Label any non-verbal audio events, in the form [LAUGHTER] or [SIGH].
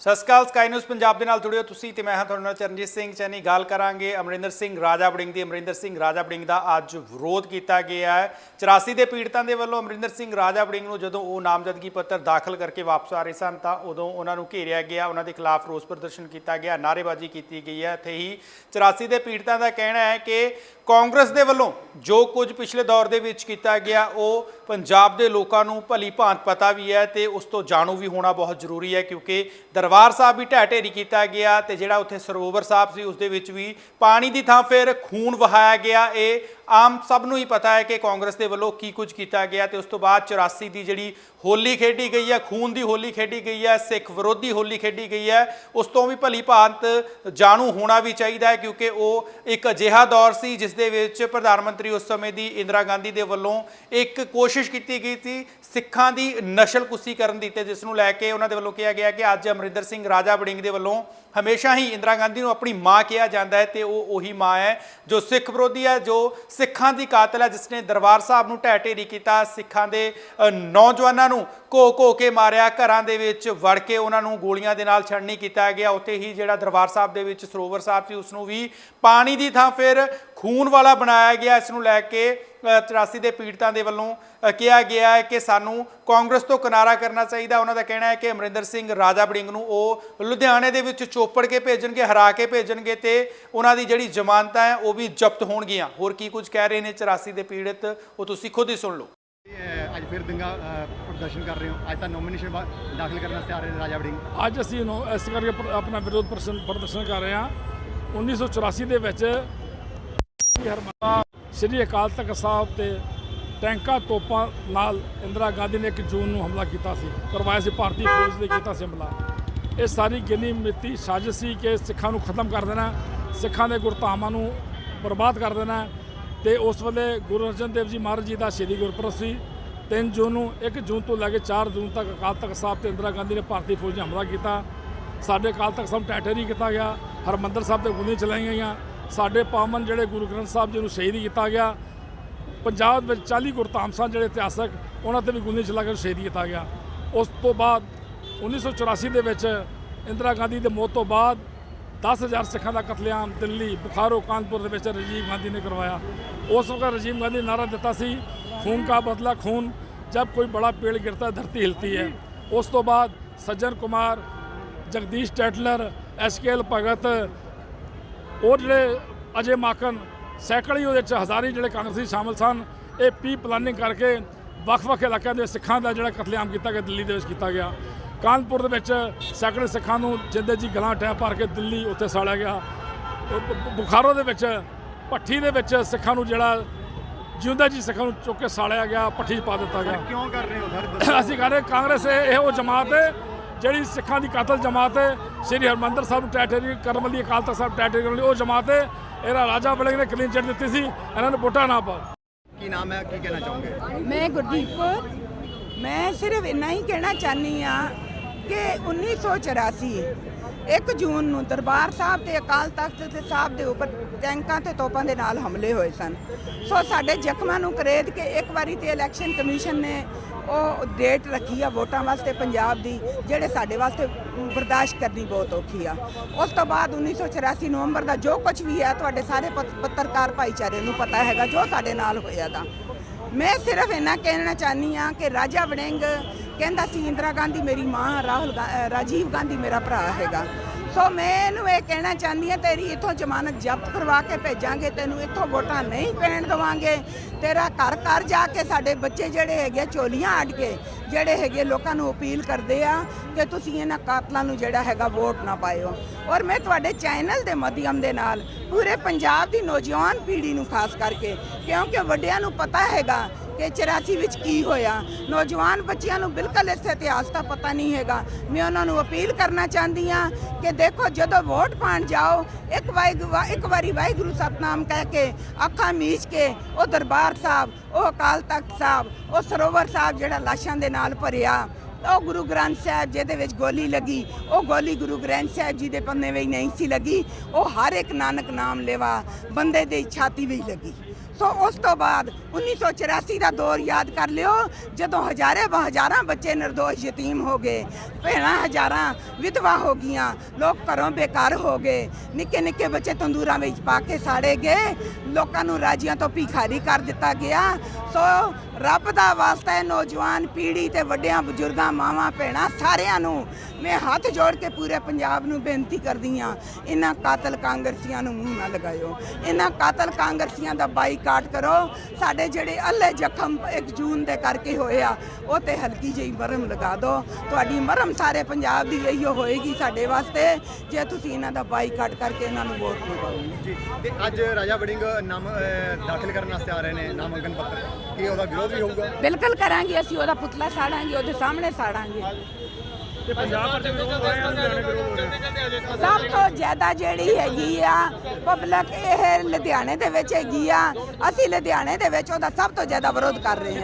ਸਤਿ ਸ਼੍ਰੀ ਅਕਾਲ sky news Punjab ਦੇ ਨਾਲ ਜੁੜਿਓ ਤੁਸੀਂ ਤੇ ਮੈਂ ਹਾਂ ਤੁਹਾਡੇ ਨਾਲ ਚਰਨਜੀਤ ਸਿੰਘ ਚੈਨੀ। ਗੱਲ ਕਰਾਂਗੇ ਅਮਰਿੰਦਰ ਸਿੰਘ ਰਾਜਾ ਵੜਿੰਗ ਦੀ। ਅਮਰਿੰਦਰ ਸਿੰਘ ਰਾਜਾ ਵੜਿੰਗ ਦਾ ਅੱਜ ਵਿਰੋਧ ਕੀਤਾ ਗਿਆ ਹੈ। 84 ਦੇ ਪੀੜਤਾਂ ਦੇ ਵੱਲੋਂ ਅਮਰਿੰਦਰ ਸਿੰਘ ਰਾਜਾ ਵੜਿੰਗ ਨੂੰ ਜਦੋਂ ਉਹ ਨਾਮਜ਼ਦਗੀ ਪੱਤਰ ਦਾਖਲ ਕਰਕੇ ਵਾਪਸ ਆ ਰਹੇ ਸਨ, ਤਾਂ ਉਦੋਂ ਉਹਨਾਂ ਨੂੰ ਘੇਰਿਆ ਗਿਆ। ਉਹਨਾਂ ਦੇ ਖਿਲਾਫ ਰੋਸ ਪ੍ਰਦਰਸ਼ਨ ਕੀਤਾ ਗਿਆ, ਨਾਅਰੇਬਾਜ਼ੀ ਕੀਤੀ ਗਈ ਹੈ। ਇੱਥੇ ਹੀ 84 ਦੇ ਪੀੜਤਾਂ ਦਾ ਕਹਿਣਾ ਹੈ ਕਿ ਕਾਂਗਰਸ ਦੇ ਵੱਲੋਂ ਜੋ ਕੁਝ ਪਿਛਲੇ ਦੌਰ ਦੇ ਵਿੱਚ ਕੀਤਾ ਗਿਆ, ਉਹ ਪੰਜਾਬ ਦੇ ਲੋਕਾਂ ਨੂੰ ਭਲੀ ਭਾਂਤ ਪਤਾ ਵੀ ਹੈ ਤੇ ਉਸ ਤੋਂ ਜਾਣੂ ਵੀ ਹੋਣਾ ਬਹੁਤ ਜ਼ਰੂਰੀ ਹੈ, ਕਿਉਂਕਿ ਦਰਬਾਰ ਸਾਹਿਬ ਵੀ ਢਹਿ ਢੇਰੀ ਕੀਤਾ ਗਿਆ ਤੇ ਜਿਹੜਾ ਉੱਥੇ ਸਰੋਵਰ ਸਾਹਿਬ ਸੀ, ਉਸ ਦੇ ਵਿੱਚ ਵੀ ਪਾਣੀ ਦੀ ਥਾਂ ਫਿਰ ਖੂਨ ਵਹਾਇਆ ਗਿਆ। ਇਹ ਆਮ ਸਭ ਨੂੰ ਹੀ ਪਤਾ ਹੈ ਕਿ ਕਾਂਗਰਸ ਦੇ ਵੱਲੋਂ ਕੀ ਕੁਝ ਕੀਤਾ ਗਿਆ ਤੇ ਉਸ ਤੋਂ ਬਾਅਦ 84 ਦੀ ਜਿਹੜੀ ਹੋਲੀ ਖੇਡੀ ਗਈ ਹੈ, ਖੂਨ ਦੀ ਹੋਲੀ ਖੇਡੀ ਗਈ ਹੈ, ਸਿੱਖ ਵਿਰੋਧੀ ਹੋਲੀ ਖੇਡੀ ਗਈ ਹੈ, ਉਸ ਤੋਂ ਵੀ ਭਲੀ ਭਾਂਤ ਜਾਣੂ ਹੋਣਾ ਵੀ ਚਾਹੀਦਾ ਹੈ ਕਿਉਂਕਿ ਉਹ ਇੱਕ ਅਜਿਹਾ ਦੌਰ ਸੀ ਜਿਸ ਦੇ ਵਿੱਚ ਪ੍ਰਧਾਨ ਮੰਤਰੀ ਉਸ ਸਮੇਂ ਦੀ ਇੰਦਰਾ ਗਾਂਧੀ ਦੇ ਵੱਲੋਂ ਇੱਕ ਕੋਸ਼ਿਸ਼ ਕੀਤੀ ਗਈ ਸੀ ਸਿੱਖਾਂ ਦੀ ਨਸ਼ਲਕੁਸ਼ੀ ਕਰਨ ਦੀ ਤੇ ਜਿਸ ਨੂੰ ਲੈ ਕੇ ਉਹਨਾਂ ਦੇ ਵੱਲੋਂ ਕਿਹਾ ਗਿਆ ਕਿ ਅੱਜ ਅਮਰਿੰਦਰ ਸਿੰਘ ਰਾਜਾ ਵੜਿੰਗ ਦੇ ਵੱਲੋਂ ਹਮੇਸ਼ਾ ਹੀ ਇੰਦਰਾ ਗਾਂਧੀ ਨੂੰ ਆਪਣੀ ਮਾਂ ਕਿਹਾ ਜਾਂਦਾ ਹੈ ਤੇ ਉਹ ਉਹੀ ਮਾਂ ਹੈ ਜੋ ਸਿੱਖ ਵਿਰੋਧੀ ਹੈ, ਜੋ ਸਿੱਖਾਂ ਦੀ ਕਾਤਲ ਹੈ ਜਿਸ ਨੇ ਦਰਬਾਰ ਸਾਹਿਬ ਨੂੰ ਢਹਿ ਢੇਰੀ ਕੀਤਾ, ਸਿੱਖਾਂ ਦੇ ਨੌਜਵਾਨਾਂ ਨੂੰ ਘੋ ਘੋ ਕੇ ਮਾਰਿਆ ਘਰਾਂ ਦੇ ਵਿੱਚ ਵੜ ਕੇ ਉਹਨਾਂ ਨੂੰ ਗੋਲੀਆਂ ਦੇ ਨਾਲ ਛੜਨੀ ਕੀਤਾ ਗਿਆ। ਉੱਥੇ ਹੀ ਜਿਹੜਾ ਦਰਬਾਰ ਸਾਹਿਬ ਦੇ ਵਿੱਚ ਸਰੋਵਰ ਸਾਹਿਬ ਸੀ ਉਸ ਨੂੰ ਵੀ ਪਾਣੀ ਦੀ ਥਾਂ ਫਿਰ ਖੂਨ ਵਾਲਾ ਬਣਾਇਆ ਗਿਆ। ਇਸ ਨੂੰ ਲੈ ਕੇ ਅ, 84 ਦੇ ਪੀੜਤਾਂ ਦੇ ਵੱਲੋਂ ਕਿਹਾ ਗਿਆ ਹੈ ਕਿ ਸਾਨੂੰ ਕਾਂਗਰਸ ਤੋਂ ਕਿਨਾਰਾ ਕਰਨਾ ਚਾਹੀਦਾ। ਉਹਨਾਂ ਦਾ ਕਹਿਣਾ ਹੈ ਕਿ ਅਮਰਿੰਦਰ ਸਿੰਘ ਰਾਜਾ ਬੜਿੰਗ ਨੂੰ ਉਹ ਲੁਧਿਆਣੇ ਦੇ ਵਿੱਚ ਚੋਪੜ ਕੇ ਭੇਜਣਗੇ ਹਰਾ ਕੇ ਭੇਜਣਗੇ ਤੇ ਉਹਨਾਂ ਦੀ ਜਿਹੜੀ ਜ਼ਮਾਨਤਾਂ ਹੈ ਉਹ ਵੀ ਜ਼ਬਤ ਹੋਣਗੀਆਂ। ਹੋਰ ਕੀ ਕੁਝ ਕਹਿ ਰਹੇ ਨੇ 84 ਦੇ ਪੀੜਤ? ਉਹ ਤੁਸੀਂ ਖੁਦ ਹੀ ਸੁਣ ਲਓ। ਅੱਜ ਫਿਰ ਦੰਗਾ ਪ੍ਰਦਰਸ਼ਨ ਕਰ ਰਹੇ ਹੋ। ਅੱਜ ਤਾਂ ਨੋਮੀਨੇਸ਼ਨ ਦਾਖਲ ਕਰਨ ਵਾਸਤੇ ਆ ਰਹੇ ਨੇ ਰਾਜਾ ਵੜਿੰਗ। ਅੱਜ ਅਸੀਂ ਇਸ ਕਰਕੇ ਆਪਣਾ ਵਿਰੋਧ ਪ੍ਰਦਰਸ਼ਨ ਕਰ ਰਹੇ ਹਾਂ। 1984 ਦੇ ਵਿੱਚ ਸ੍ਰੀ ਸ੍ਰੀ ਅਕਾਲ ਤਖਤ ਸਾਹਿਬ ਤੇ ਟੈਂਕਾਂ ਤੋਪਾਂ ਨਾਲ ਇੰਦਰਾ ਗਾਂਧੀ ਨੇ 1 ਜੂਨ ਨੂੰ ਹਮਲਾ ਕੀਤਾ ਸੀ। ਕਰਵਾਇਆ ਸੀ ਭਾਰਤੀ ਫੌਜ ਨੇ ਕੀਤਾ ਸੀ ਹਮਲਾ। ਇਹ ਸਾਰੀ ਗਿਣੀ ਮਿੱਤੀ ਸਾਜ਼ਿਸ਼ ਸੀ ਕਿ ਸਿੱਖਾਂ ਨੂੰ ਖਤਮ ਕਰ ਦੇਣਾ, ਸਿੱਖਾਂ ਦੇ ਗੁਰਧਾਮਾਂ ਨੂੰ ਬਰਬਾਦ ਕਰ ਦੇਣਾ ਤੇ ਉਸ ਵੇਲੇ ਗੁਰੂ ਅਰਜਨ ਦੇਵ ਜੀ ਮਹਾਰਾਜ ਜੀ ਦਾ ਸ਼੍ਰੀ ਗੁਰਪੁਰਬ ਸੀ। 3 ਜੂਨ ਨੂੰ 1 ਜੂਨ ਤੋਂ ਲੈ ਕੇ 4 ਜੂਨ ਤੱਕ ਅਕਾਲ ਤਖਤ ਸਾਹਿਬ ਤੇ ਇੰਦਰਾ ਗਾਂਧੀ ਨੇ ਭਾਰਤੀ ਫੌਜ ਨੇ ਹਮਲਾ ਕੀਤਾ। ਸਾਡੇ ਅਕਾਲ ਤਖਤ ਸਾਹਿਬ ਟੈਟਰੀ ਕੀਤਾ ਗਿਆ। ਹਰਮੰਦਰ ਸਾਹਿਬ ਤੇ ਗੋਲੀਆਂ ਚਲਾਈਆਂ ਗਈਆਂ। ਸਾਡੇ ਪਾਵਨ ਜਿਹੜੇ ਗੁਰੂ ਗ੍ਰੰਥ ਸਾਹਿਬ ਜੀ ਨੂੰ ਸ਼ਹੀਦ ਕੀਤਾ ਗਿਆ। ਪੰਜਾਬ ਵਿੱਚ 40 ਗੁਰਧਾਮ ਸਾਹਿਬ ਜਿਹੜੇ ਇਤਿਹਾਸਕ, ਉਹਨਾਂ ਤੇ ਵੀ ਗੋਲੀਆਂ ਚਲਾ ਕੇ ਸ਼ਹੀਦ ਕੀਤਾ ਗਿਆ। ਉਸ ਤੋਂ ਬਾਅਦ 1984 ਦੇ ਵਿੱਚ ਇੰਦਰਾ ਗਾਂਧੀ ਦੇ ਮੌਤ ਤੋਂ ਬਾਅਦ 10000 ਸਿੱਖਾਂ ਦਾ ਕਤਲੇਆਮ ਦਿੱਲੀ, ਬੁਖਾਰੋ, ਕਾਨਪੁਰ ਦੇ ਵਿੱਚ ਰਾਜੀਵ ਗਾਂਧੀ ਨੇ ਕਰਵਾਇਆ। ਉਸ ਵਕਤ ਰਾਜੀਵ ਗਾਂਧੀ ਨੇ ਨਾਰਾ ਦਿੱਤਾ ਸੀ ਖੂਨ ਕਾ ਬਦਲਾ ਖੂਨ ਜਦ ਕੋਈ ਬੜਾ ਪੇੜ ਗਿਰਤਾ, ਧਰਤੀ ਹਿਲਤੀ ਹੈ। ਉਸ ਤੋਂ ਬਾਅਦ ਸੱਜਣ ਕੁਮਾਰ, ਜਗਦੀਸ਼ ਟੈਟਲਰ ਐਸਕੇਐਲ ਭਗਤ, ਉਹ ਜਿਹੜੇ ਅਜੇ ਮਾਕਨ ਸੈਕੜੇ ਉਹਦੇ ਚ ਹਜ਼ਾਰੀ ਜਿਹੜੇ ਕਾਂਗਰਸੀ ਸ਼ਾਮਲ ਸਨ, ਇਹ ਪੀ ਪਲਾਨਿੰਗ ਕਰਕੇ ਵੱਖ-ਵੱਖ ਇਲਾਕਿਆਂ ਦੇ ਸਿੱਖਾਂ ਦਾ ਜਿਹੜਾ ਕਤਲੇਆਮ ਕੀਤਾ ਗਿਆ, ਦਿੱਲੀ ਦੇ ਵਿੱਚ ਕੀਤਾ ਗਿਆ। ਕਾਨਪੁਰ ਦੇ ਵਿੱਚ ਸੈਂਕੜੇ ਸਿੱਖਾਂ ਨੂੰ ਜਿੰਦੇ ਜੀ ਗਲਾਂ ਟੈ ਭਰ ਕੇ ਦਿੱਲੀ ਉੱਥੇ ਸਾੜਿਆ ਗਿਆ। ਬੁਖਾਰੋ ਦੇ ਵਿੱਚ, ਭੱਠੀ ਦੇ ਵਿੱਚ ਸਿੱਖਾਂ ਨੂੰ ਜਿਹੜਾ ਜਿਉਂਦਾ ਜੀ ਸਿੱਖਾਂ ਨੂੰ ਚੁੱਕ ਕੇ ਸਾੜਿਆ ਗਿਆ 'ਚ ਪਾ ਦਿੱਤਾ ਗਿਆ। ਕਿਉਂ ਕਰ ਰਹੇ ਹੋ ਸਰ। [COUGHS] ਅਸੀਂ ਕਹਿੰਦੇ ਕਾਂਗਰਸ ਇਹ ਉਹ ਜਮਾਤ ਹੈ ਜਿਹੜੀ ਸਿੱਖਾਂ ਦੀ ਕਾਤਲ ਜਮਾਤ ਹੈ ਸ੍ਰੀ ਹਰਮੰਦਰ ਸਾਹਿਬ ਨੂੰ ਟੈਟਰੀ ਕਰਨ ਵਾਲੀ ਅਕਾਲ ਤਖਤ ਸਾਹਿਬ ਟੈਟਰੀ ਕਰਨ ਵਾਲੀ ਉਹ ਜਮਾਤ ਹੈ ਇਹਦਾ ਰਾਜਾ ਬੜਿੰਗ ਨੇ ਕਲੀਨ ਚਿੱਟ ਦਿੱਤੀ ਸੀ ਇਹਨਾਂ ਨੂੰ ਵੋਟਾਂ ਨਾ ਪਾਓ। ਕੀ ਨਾਮ ਹੈ ਕੀ ਕਹਿਣਾ ਚਾਹੋਗੇ? ਮੈਂ ਗੁਰਦੀਪ ਕੌਰ। ਮੈਂ ਸਿਰਫ ਇੰਨਾ ਹੀ ਕਹਿਣਾ ਚਾਹਨੀ ਆ ਕਿ 1984 1 ਜੂਨ ਨੂੰ ਦਰਬਾਰ ਸਾਹਿਬ ਤੇ ਅਕਾਲ ਤਖਤ ਤੇ ਸਾਹਿਬ ਦੇ ਉੱਪਰ ਟੈਂਕਾਂ ਤੇ ਤੋਪਾਂ ਦੇ ਨਾਲ ਹਮਲੇ ਹੋਏ ਸਨ। ਸੋ ਸਾਡੇ ਜ਼ਖਮਾਂ ਨੂੰ ਕਰੇਦ ਕੇ ਇੱਕ ਵਾਰੀ ਤੇ ਇਲੈਕਸ਼ਨ ਕਮਿਸ਼ਨ ਨੇ ਉਹ ਡੇਟ ਰੱਖੀ ਆ ਵੋਟਾਂ ਵਾਸਤੇ ਪੰਜਾਬ ਦੀ, ਜਿਹੜੇ ਸਾਡੇ ਵਾਸਤੇ ਬਰਦਾਸ਼ਤ ਕਰਨੀ ਬਹੁਤ ਔਖੀ ਆ। ਉਸ ਤੋਂ ਬਾਅਦ 1984 ਨਵੰਬਰ ਦਾ ਜੋ ਕੁਝ ਵੀ ਹੈ, ਤੁਹਾਡੇ ਸਾਰੇ ਪੱਤਰਕਾਰ ਭਾਈਚਾਰੇ ਨੂੰ ਪਤਾ ਹੈਗਾ ਜੋ ਸਾਡੇ ਨਾਲ ਹੋਇਆ ਦਾ। ਮੈਂ ਸਿਰਫ ਇੰਨਾ ਕਹਿਣਾ ਚਾਹਨੀ ਆ ਕਿ ਰਾਜਾ ਵੜਿੰਗ ਕਹਿੰਦਾ ਸੀ, ਇੰਦਰਾ ਗਾਂਧੀ ਮੇਰੀ ਮਾਂ, ਰਾਹੁਲ ਗਾ- ਰਾਜੀਵ ਗਾਂਧੀ ਮੇਰਾ ਭਰਾ ਹੈਗਾ। ਸੋ ਮੈਂ ਇਹਨੂੰ ਇਹ ਕਹਿਣਾ ਚਾਹੁੰਦੀ ਹਾਂ ਤੇਰੀ ਇਥੋਂ ਜ਼ਮਾਨਤ ਜ਼ਬਤ ਕਰਵਾ ਕੇ ਭੇਜਾਂਗੇ ਤੈਨੂੰ ਇੱਥੋਂ ਵੋਟਾਂ ਨਹੀਂ ਪੈਣ ਦਵਾਂਗੇ। ਤੇਰਾ ਘਰ ਘਰ ਜਾ ਕੇ ਸਾਡੇ ਬੱਚੇ ਜਿਹੜੇ ਹੈਗੇ ਆ, ਝੋਲੀਆਂ ਅੱਡ ਕੇ ਜਿਹੜੇ ਹੈਗੇ ਲੋਕਾਂ ਨੂੰ ਅਪੀਲ ਕਰਦੇ ਆ ਕਿ ਤੁਸੀਂ ਇਹਨਾਂ ਕਾਤਲਾਂ ਨੂੰ ਜਿਹੜਾ ਹੈਗਾ ਵੋਟ ਨਾ ਪਾਇਓ। ਔਰ ਮੈਂ ਤੁਹਾਡੇ ਚੈਨਲ ਦੇ ਮਾਧਿਅਮ ਦੇ ਨਾਲ ਪੂਰੇ ਪੰਜਾਬ ਦੀ ਨੌਜਵਾਨ ਪੀੜ੍ਹੀ ਨੂੰ ਖਾਸ ਕਰਕੇ ਕਿਉਂਕਿ ਵੱਡਿਆਂ ਨੂੰ ਪਤਾ ਹੈਗਾ ਕਿ 84 ਵਿੱਚ ਕੀ ਹੋਇਆ? ਨੌਜਵਾਨ ਬੱਚਿਆਂ ਨੂੰ ਬਿਲਕੁਲ ਇਸ ਇਤਿਹਾਸ ਦਾ ਪਤਾ ਨਹੀਂ ਹੈਗਾ। ਮੈਂ ਉਹਨਾਂ ਨੂੰ ਅਪੀਲ ਕਰਨਾ ਚਾਹੁੰਦੀ ਆ ਕਿ ਦੇਖੋ, ਜਦੋਂ ਵੋਟ ਪਾਣ ਜਾਓ, ਇੱਕ ਵਾਹਿਗੁਰੂ ਇੱਕ ਵਾਰੀ ਵਾਹਿਗੁਰੂ ਸਤਨਾਮ ਕਹਿ ਕੇ ਅੱਖਾਂ ਮੀਚ ਕੇ ਉਹ ਦਰਬਾਰ ਸਾਹਿਬ, ਉਹ ਅਕਾਲ ਤਖਤ ਸਾਹਿਬ, ਉਹ ਸਰੋਵਰ ਸਾਹਿਬ ਜਿਹੜਾ ਲਾਸ਼ਾਂ ਦੇ ਨਾਲ ਭਰਿਆ, ਉਹ ਗੁਰੂ ਗ੍ਰੰਥ ਸਾਹਿਬ ਜਿਹਦੇ ਵਿੱਚ ਗੋਲੀ ਲੱਗੀ, ਉਹ ਗੋਲੀ ਗੁਰੂ ਗ੍ਰੰਥ ਸਾਹਿਬ ਜੀ ਦੇ ਪੰਨੇ ਵਿੱਚ ਨਹੀਂ ਸੀ ਲੱਗੀ, ਉਹ ਹਰ ਇੱਕ ਨਾਨਕ ਨਾਮ ਲੈਵਾ ਬੰਦੇ ਦੀ ਛਾਤੀ ਵਿੱਚ ਲੱਗੀ। ਸੋ ਉਸ ਤੋਂ ਬਾਅਦ 1984 ਦਾ ਦੌਰ ਯਾਦ ਕਰ ਲਿਓ, ਜਦੋਂ ਹਜ਼ਾਰੇ ਹਜ਼ਾਰਾਂ ਬੱਚੇ ਨਿਰਦੋਸ਼ ਯਤੀਮ ਹੋ ਗਏ। ਭੈਣਾਂ, ਹਜ਼ਾਰਾਂ ਵਿਧਵਾ ਹੋ ਗਈਆਂ, ਲੋਕ ਘਰੋਂ ਬੇਕਾਰ ਹੋ ਗਏ। ਨਿੱਕੇ ਨਿੱਕੇ ਬੱਚੇ ਤੰਦੂਰਾਂ ਵਿੱਚ ਪਾ ਕੇ ਸਾੜੇ ਗਏ। ਲੋਕਾਂ ਨੂੰ ਰਾਜੀਆਂ ਤੋਂ ਭਿਖਾਰੀ ਕਰ ਦਿੱਤਾ ਗਿਆ। ਸੋ ਰੱਬ ਦਾ ਵਾਸਤਾ ਹੈ ਨੌਜਵਾਨ ਪੀੜ੍ਹੀ ਤੇ ਵੱਡਿਆਂ ਬਜ਼ੁਰਗਾਂ, ਮਾਵਾਂ, ਭੈਣਾਂ ਸਾਰਿਆਂ ਨੂੰ। ਮੈਂ ਹੱਥ ਜੋੜ ਕੇ ਪੂਰੇ ਪੰਜਾਬ ਨੂੰ ਬੇਨਤੀ ਕਰਦੀ ਹਾਂ, ਇਹਨਾਂ ਕਾਤਲ ਕਾਂਗਰਸੀਆਂ ਨੂੰ ਮੂੰਹ ਨਾ ਲਗਾਇਓ। ਇਹਨਾਂ ਕਾਤਲ ਕਾਂਗਰਸੀਆਂ ਦਾ ਬਾਈਕਾਟ ਕਰੋ। ਸਾਡੇ ਜਿਹੜੇ ਅੱਲੇ ਜ਼ਖਮ 1 ਜੂਨ ਦੇ ਕਰਕੇ ਹੋਏ ਆ, ਉਹ ਤੇ ਹਲਕੀ ਜਿਹੀ ਮਰਮ ਲਗਾ ਦਿਓ। ਤੁਹਾਡੀ ਮਰਮ ਸਾਰੇ ਪੰਜਾਬ ਦੀ ਇਹੀ ਇਹੀਓ ਹੋਏਗੀ ਸਾਡੇ ਵਾਸਤੇ ਜੇ ਤੁਸੀਂ ਇਹਨਾਂ ਦਾ ਬਾਈਕਾਟ ਕਰਕੇ ਇਹਨਾਂ ਨੂੰ ਵੋਟ ਨਾ ਪਾਓ। ਜੀ ਤੇ ਅੱਜ ਰਾਜਾ ਵੜਿੰਗ ਨਾਮ ਅਹ, ਦਾਖਲ ਕਰਨ ਵਾਸਤੇ ਆ ਰਹੇ ਨੇ ਨਾਮਾਂਕਨ ਪੱਤਰ। ਕੀ ਉਹਦਾ ਵਿਰੋਧ ਵੀ ਹੋਊਗਾ? ਬਿਲਕੁਲ ਕਰਾਂਗੇ ਅਸੀਂ ਉਹਦਾ ਪੁਤਲਾ ਸਾੜਾਂਗੇ ਉਹਦੇ ਸਾਹਮਣੇ ਸਾੜਾਂਗੇ। ਤੇ ਪੰਜਾਬ ਭਰ ਦੇ ਵਿਰੋਧ ਹੋ ਰਹੇ ਆ ਲੁਧਿਆਣੇ ਵਿਰੋਧ ਹੋ ਰਿਹਾ। ਸਭ ਤੋਂ ਜ਼ਿਆਦਾ ਜਿਹੜੀ ਹੈਗੀ ਆ ਪਬਲਿਕ ਇਹ ਲੁਧਿਆਣੇ ਦੇ ਵਿੱਚ ਹੈਗੀ ਆ ਅਸੀਂ ਲੁਧਿਆਣੇ ਦੇ ਵਿੱਚ ਉਹਦਾ ਸਭ ਤੋਂ ਜ਼ਿਆਦਾ ਵਿਰੋਧ ਕਰ ਰਹੇ ਹਾਂ।